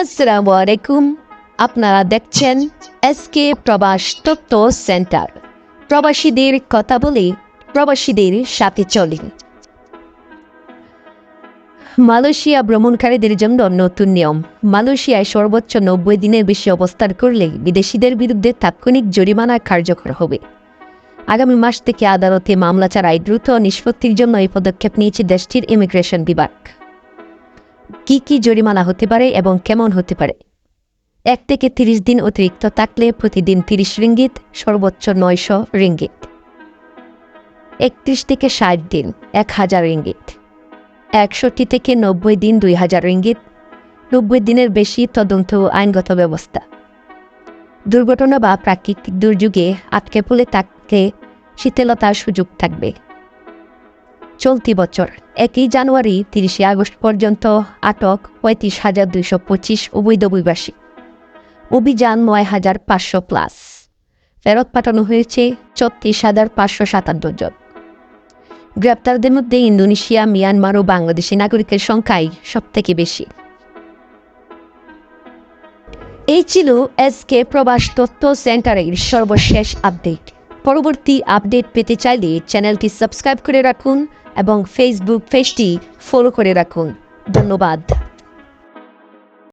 আসসালামু আলাইকুম। আপনারা দেখছেন এসকে প্রবাস তত্ত্ব সেন্টার। প্রবাসীদের কথা বলে প্রবাসীদের সাথে চলেন মালয়েশিয়া ভ্রমণকারীদের জন্য নতুন নিয়ম। মালয়েশিয়ায় সর্বোচ্চ নব্বই দিনের বেশি অবস্থান করলে বিদেশিদের বিরুদ্ধে তাৎক্ষণিক জরিমানা কার্যকর হবে। আগামী মাস থেকে আদালতে মামলা ছাড়াই দ্রুত নিষ্পত্তির জন্য এই পদক্ষেপ নিয়েছে দেশটির ইমিগ্রেশন বিভাগ। কি কি জরিমানা হতে পারে এবং কেমন হতে পারে? এক থেকে তিরিশ দিন অতিরিক্ত থাকলে প্রতিদিন তিরিশ রিঙ্গিত, সর্বোচ্চ নয়শো রিঙ্গিত। একত্রিশ থেকে ষাট দিন, এক হাজার রিঙ্গিত। একষট্টি থেকে নব্বই দিন, দুই হাজার রিঙ্গিত। নব্বই দিনের বেশি তদন্ত আইনগত ব্যবস্থা। দুর্ঘটনা বা প্রাকৃতিক দুর্যোগে আটকে পড়লে তাকে শীতলতার সুযোগ থাকবে। চলতি বছর। একই জানুয়ারি, তিরিশে আগস্ট পর্যন্ত আটক পঁয়ত্রিশ হাজার দুইশো পঁচিশ অবৈধ অভিবাসী। অভিযান নয় হাজার পাঁচশো প্লাস। ফেরত পাঠানো হয়েছে ছত্রিশ হাজার পাঁচশো সাতান্ন জন। গ্রেপ্তারদের মধ্যে ইন্দোনেশিয়া, মিয়ানমার ও বাংলাদেশি নাগরিকের সংখ্যাই সবথেকে বেশি। এই ছিল এসকে প্রবাস তথ্য সেন্টারের সর্বশেষ আপডেট। পরবর্তী আপডেট পেতে চাইলে চ্যানেলটি সাবস্ক্রাইব করে রাখুন। এবং ফেসবুক পেজটি ফলো করে রাখুন। ধন্যবাদ।